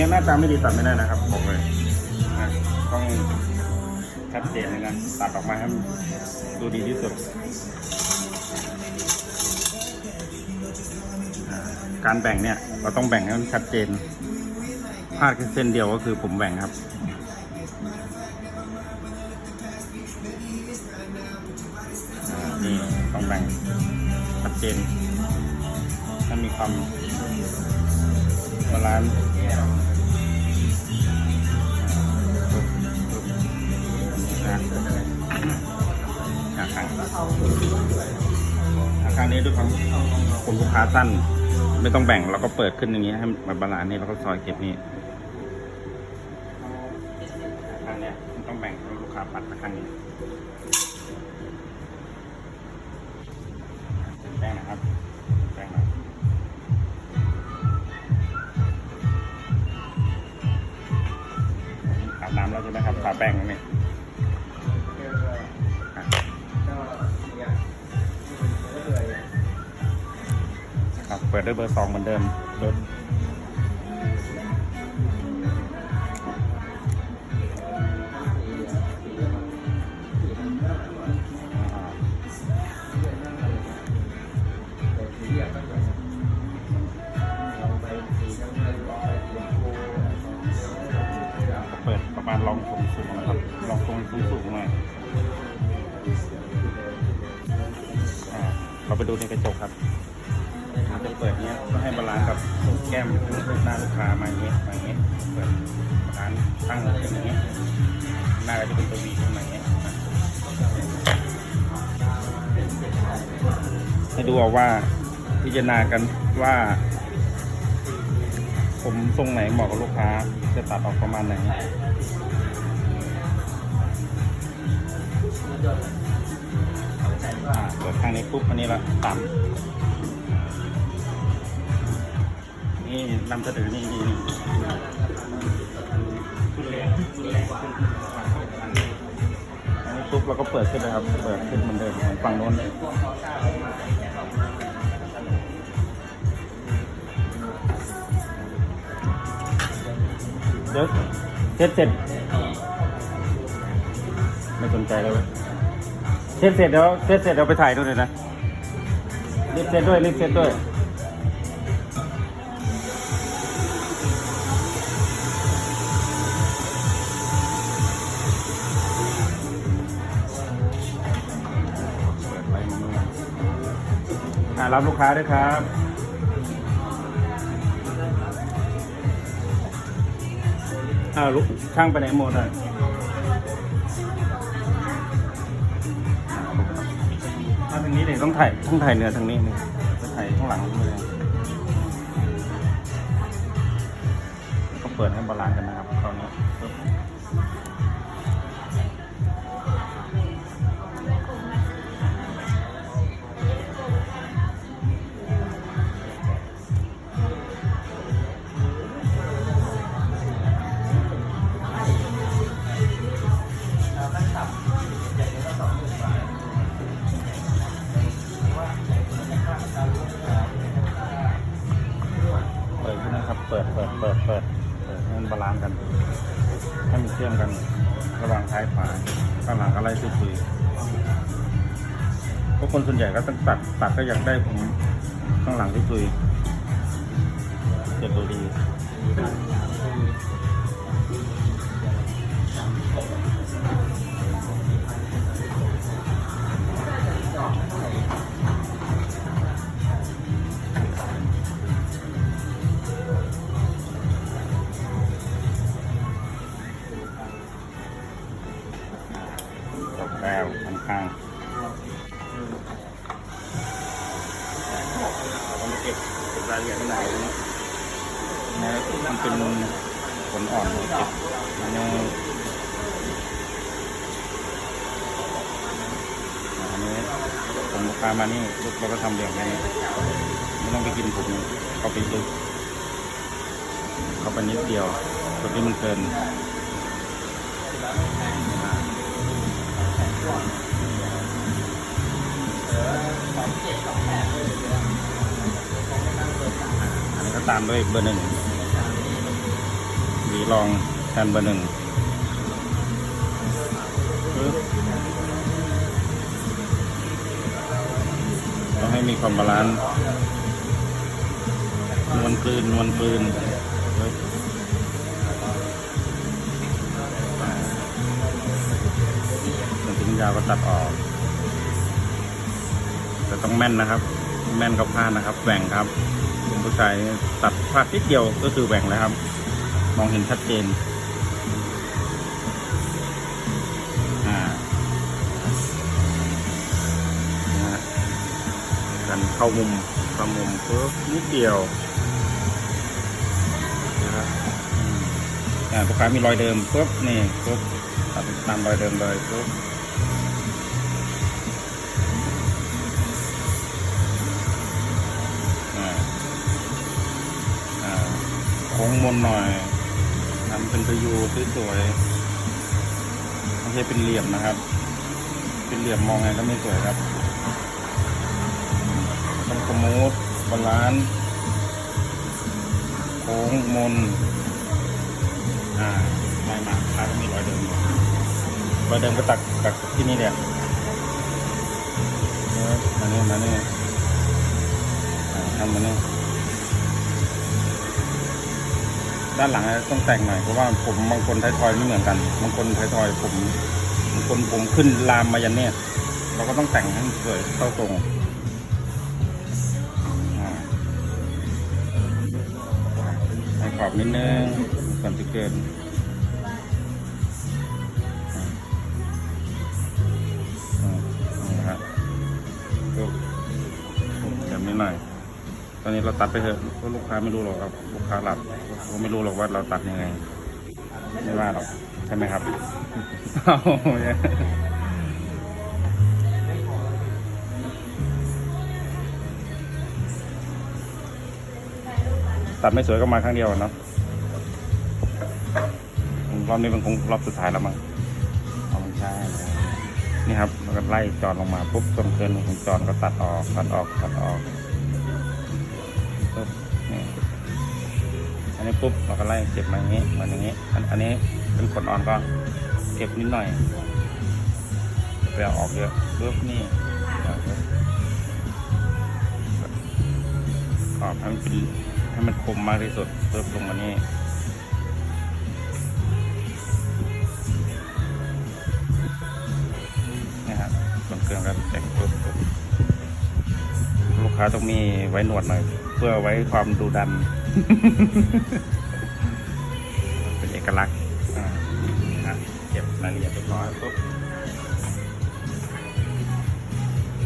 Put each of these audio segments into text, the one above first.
งนี้หน้าตาไม่ดีตัดไม่ได้นะครับบอกเลยนะต้องชัดเจนเลยนะตัดออกมาให้มันดูดีที่สุด การแบ่งเนี่ย เราต้องแบ่งให้มันชัดเจนพลาดแค่เส้นเดียวก็คือผมแบ่งครับนี่ต้องแบ่งชัดเจนให้มีความ บาลานซ์อ่าข้างอ่าข้างนี้ด้วยความผมลูกค้าสั้น ไม่ต้องแบ่งเราก็เปิดขึ้นอย่างนี้ให้มันบาลานซ์นี่แล้วก็ซอยเก็บนี่ข้างเนี้ยมันต้องแบ่งลูกค้าปัดมาข้างนี้แป้งนะครับ ช่ไหมครับทาแป้งนี่ครับเปิดด้วยเบอร์สองเหมือนเดิมเบอร์ มาณลองทรงสูงนะครับ ลองทรงสูงสูงหน่อยอ่าเราไปดูในกระจกครับมันจะเปิดเนี้ยเพื่อให้บาลานซ์กับตรงแก้มหน้าลูกค้ามาอย่างเงี้ยมาอย่างเงี้ยเปิดบาลานซ์ตั้งเป็นอย่างเงี้ยหน้าก็จะเป็นตัววีขึ้นมาอย่างเงี้ยให้ดูเอาว่าพิจารณากันว่า ผมทรงไหนเหมาะกับลูกค้า จะตัดออกประมาณไหนเปิดข้างนี้ปุ๊บอันนี้ละต่ำนี่นำเสนอนี่นี่อันนี้ปุ๊บเราก็เปิดขึ้นเลยครับ เปิดขึ้นเหมือนเดิมเหมือนฝั่งโน้น เดี๋ยวเสร็จเสร็จไม่สนใจแล้วเว้ยเสร็จเสร็จเดี๋ยวเสร็จเสร็จเดี๋ยวไปถ่ายด้วยนะรีบเสร็จด้วยรีบเสร็จด้วยรับลูกค้าด้วยครับ อ้าวลุกช่างไปไหนหมดอะมาทางนี้เลยต้องถ่ายต้องถ่ายเนื้อทางนี้นี่ไปถ่ายข้างหลังเลยก็เปิดให้บาลานซ์กันนะครับคราวนี้ เปิดเปิดเปิดเปิดเปิดให้มันบาลานซ์กันให้มันเชื่อมกัน ระหว่างท้ายขวาข้างหลังอะไรสุยๆพวกคนส่วนใหญ่ก็ต้องตัดตัดก็อยากได้ผมข้างหลังที่สุยจะดูดีามานี่เราก็ทำเหลี่ยมแค่นี้ไม่ต้องไปกินผุนเข้าไปลึกเข้าไปนิดเดียวตัวนี้มันเกินอันนี้ก็ตามด้วยเบอร์หนึ่งวีลองแทนเบอร์หนึ่ง ให้มีความบาลานซ์นวลกลืนนวลกลืนปึ๊บอ่าส่วนทิ้งยาวก็ตัดออก แต่ต้องแม่นนะครับ แม่นกับพลาดนะครับแหว่งครับคุณผู้ชายตัดพลาดนิดเดียวก็คือแหว่งแล้วครับ มองเห็นชัดเจน เข้ามุมเข้ามุมปุ๊บนิดเดียวนะครับอ่าลูกค้ามีรอยเดิมปุ๊บนี่ปุ๊บตัดตามรอยเดิมเลยปุ๊บอ่าอ่าโค้งมนหน่อยทำเป็นประยูสวยๆไม่ใช่เป็นเหลี่ยมนะครับ เป็นเหลี่ยมมองไงก็ไม่สวยครับ สมูทบาลานซ์โค้งมน อ่าไม่มาค้าก็มีรอยเดิมอยู่รอยเดิมก็ตักตักที่นี่แหละเออมาเนี่ยมาเนี่ยทำมาเนี่ยด้านหลังต้องแต่งหน่อยเพราะว่าผมบางคนไทยทอยไม่เหมือนกันบางคนไทยทอยผมบางคนผมขึ้นลามมายันเนี่ยเราก็ต้องแต่งให้สวยเข้าตรง อบนิดนึงก่อนจะเกินอ่าอ่านะครับก็เดี๋ยวนิดหน่อย ตอนนี้เราตัดไปเถอะเพราะลูกค้าไม่รู้หรอกครับลูกค้าหลับเขาไม่รู้หรอกว่าเราตัดยังไง ไม่ว่าหรอก ใช่ไหมครับเอา ตัดไม่สวยก็มาครั้งเดียวเนาะรอบนี้มันคงรอบสุดท้ายแล้วมั้งเอาใช่นี่ครับเราก็ไล่จอดลงมาปุ๊บตรงเกินของจอดก็ตัดออกตัดออกตัดออกปุ๊บนี่อันนี้ปุ๊บเราก็ไล่เก็บมาอย่างนี้มือย่างนี้อันอันนี้เป็นขนอ่อนก็เก็บนิดหน่อยไปเอาออกเยอะปุ๊บนี่อาปุ๊บขอบให้มันเป็น ให้มันคมมากที่สุดปุ๊บลงมานี่นะครับส่วนเครื่องก็แต่งปุ๊บปุ๊บลูกค้าต้องมีไว้หนวดหน่อย เพื่อไว้ความดูดัน เป็นเอกลักษณ์นะเก็บรายละเอียดเรียบร้อยปุ๊บ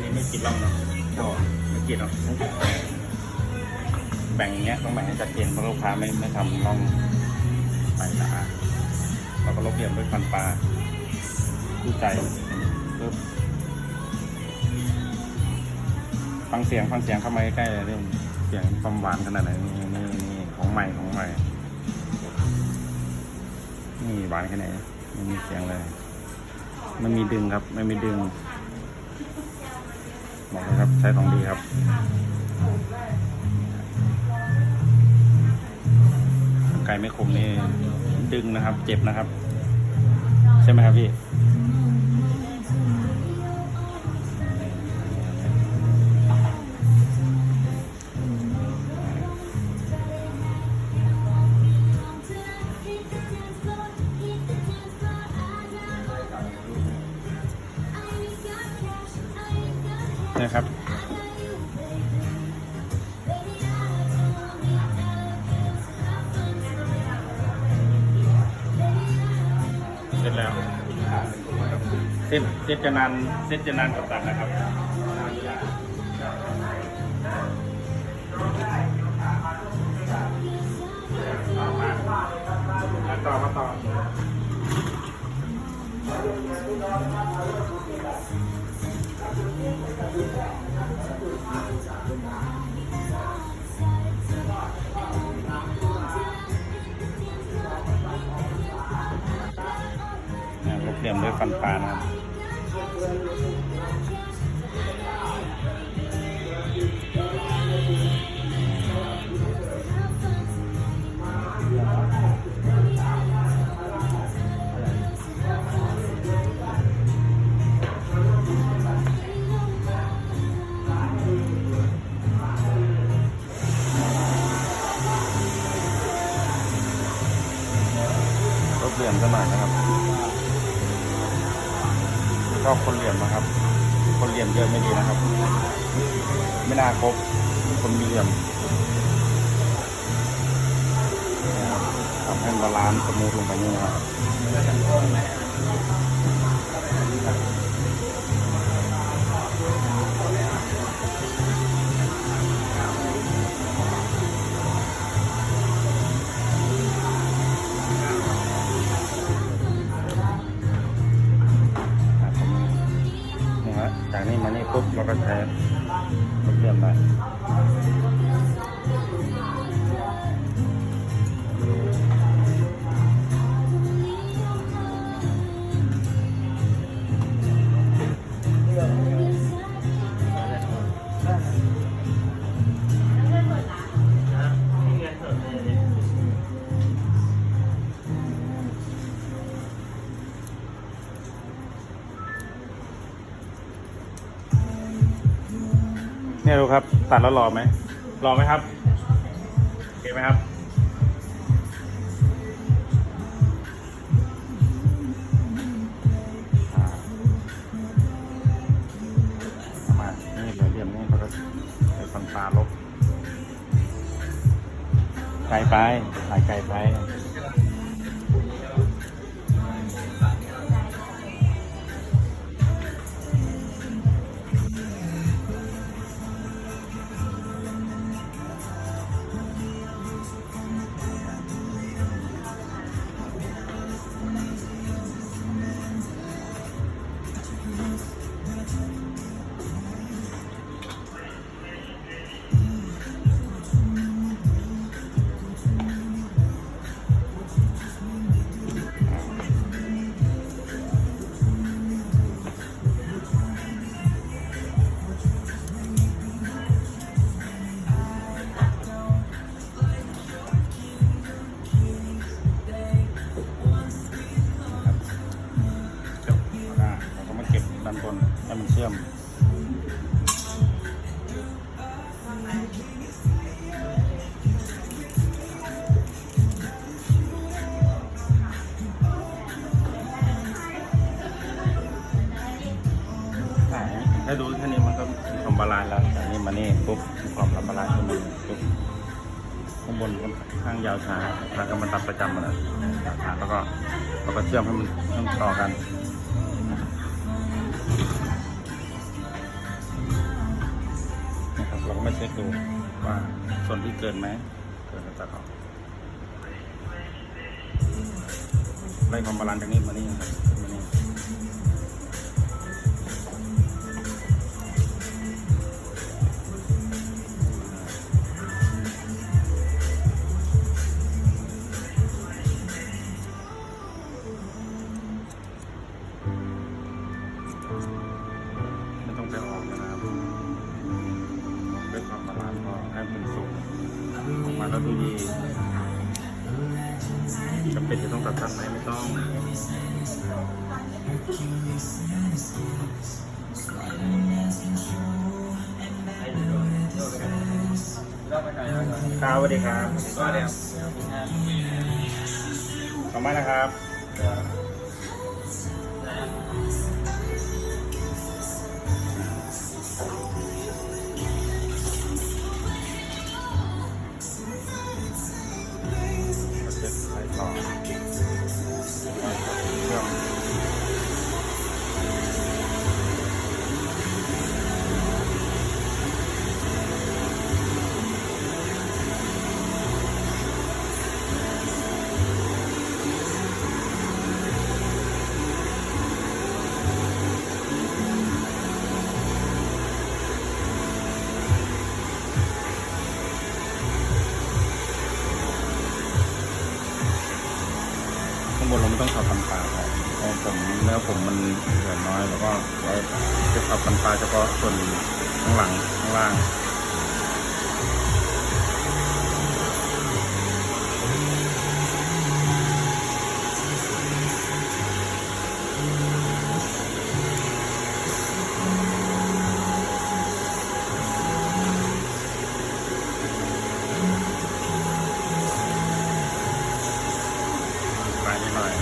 นี่ไม่กินร่องเนาะก็ไม่กินหรอก แบ่งอย่างเงี้ยต้องแบ่งให้ชัดเจนเพราะลูกค้าไม่ไม่ทำร่องไปนะเราก็ลบเลียมด้วยฟันปลาคู่ใจปึ๊บฟังเสียงฟังเสียงเข้ามาใกล้ๆเลยเรื่องเสียงความหวานขนาดไหนนี่นี่นี่ของใหม่ของใหม่นี่หวานแค่ไหนไม่มีเสียงเลยไม่มีดึงครับ ไม่มีดึงบอกเลยครับใช้ของดีครับ ไกลไม่คมนี่ดึงนะครับ เจ็บนะครับ ใช่ไหมครับพี่ เซตเซตจะนานเซตจะนานกับตัดนะครับมาต่อมาต่อเตรียมด้วยฟันปลานะครับ เหลี่ยมกันหน่อยนะครับ ก็คนเหลี่ยมนะครับ คนเหลี่ยมเยอะไม่ดีนะครับ ไม่น่าครบคนมีเหลี่ยมทำให้บาลานซ์สมูทลงไปนี่นะครับ ปุ๊บเราก็ใช้มันเหลี่ยมได้ เนี่ยดูครับ ตัดแล้วรอไหมรอไหมครับโอเคไหมครับอ่าเอามานี่เหลือเหลี่ยมนี่เราก็ใส่ฟันปลาลบไกลไปถ่ายไกลไปาทางกำมันตัดประจำมาแล้วยาวช้าแล้วก็เราก็เชื่อมให้มันเชื่อมต่อกันนะครับเราก็มาเช็คดูว่าส่วนที่เกินไหมเกินแล้วตัดออกไล่ความบาลานซ์จากนี้มานี่นะครับ ดูดีจำเป็นจะต้องตัดสั้นไหมไม่ต้องครับสวัสดีครับสวัสดีครับขอบคุณมากนะครับ ปันปลาครับเราของผมเนื้อผมมันเหลือน้อยแล้วก็ไว้จะปรับมันปลาเฉพาะส่วนข้างหลังข้างล่าง ไปนิดหน่อย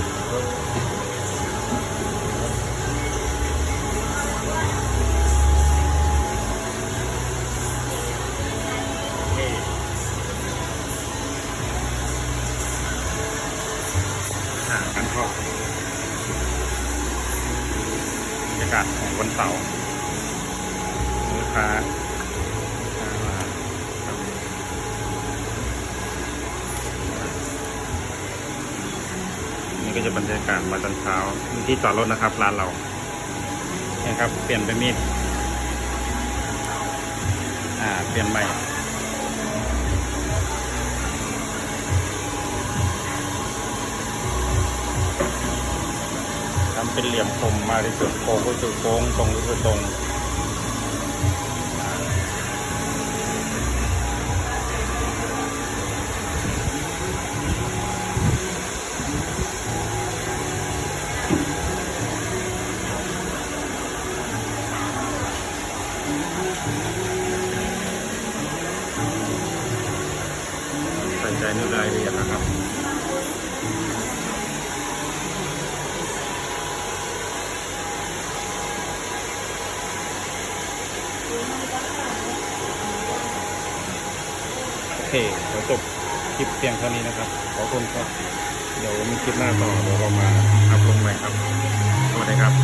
โอเคอ่ากันครอบบรรยากาศของวันเสาร์ลูกค้าลูกค้ามาครับ นี่ ก็จะบรรยากาศมาตอนเช้าที่จอดรถนะครับ ร้านเราเนี่ยครับ เปลี่ยนเป็นมีดอ่า เปลี่ยนใหม่ทำเป็นเหลี่ยมคมมาที่สุดโค้งก็คือโค้งตรงก็คือตรง ใส่ใจในรายละเอียดนะครับโอเคเดี๋ยวจบคลิปเพียงเท่านี้นะครับ ขอบคุณครับ เดี๋ยวมีคลิปหน้าต่อเดี๋ยวเรามาอัพลงใหม่ครับสวัสดีครับ